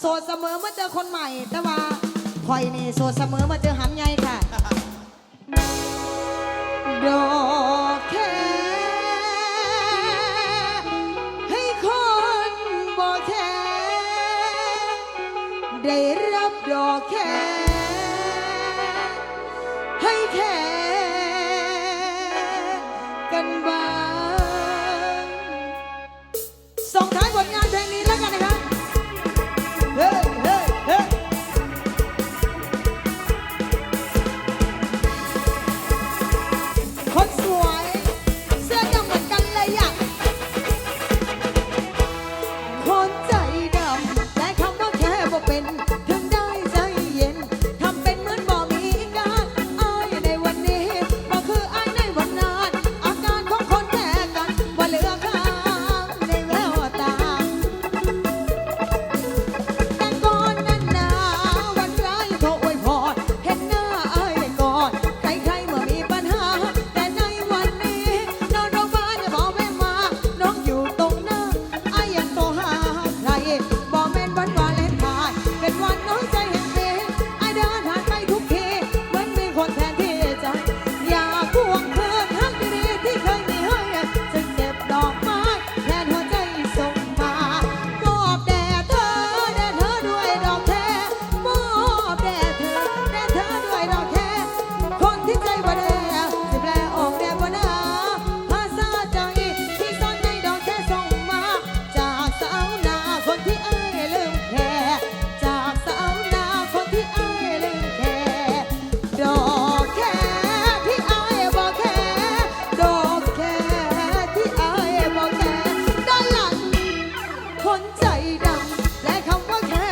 โสดเสมอเมื่อเจอคนใหม่ แต่ว่าคอยนี่โสดเสมอเมื่อเจอหำใหญ่ค่ะ ดอกแค่ให้คนบ่แค่ได้รับดอกแค่ให้แค่กันบ้างสองท้ายผลงานเพ ดัและคำว่าแค่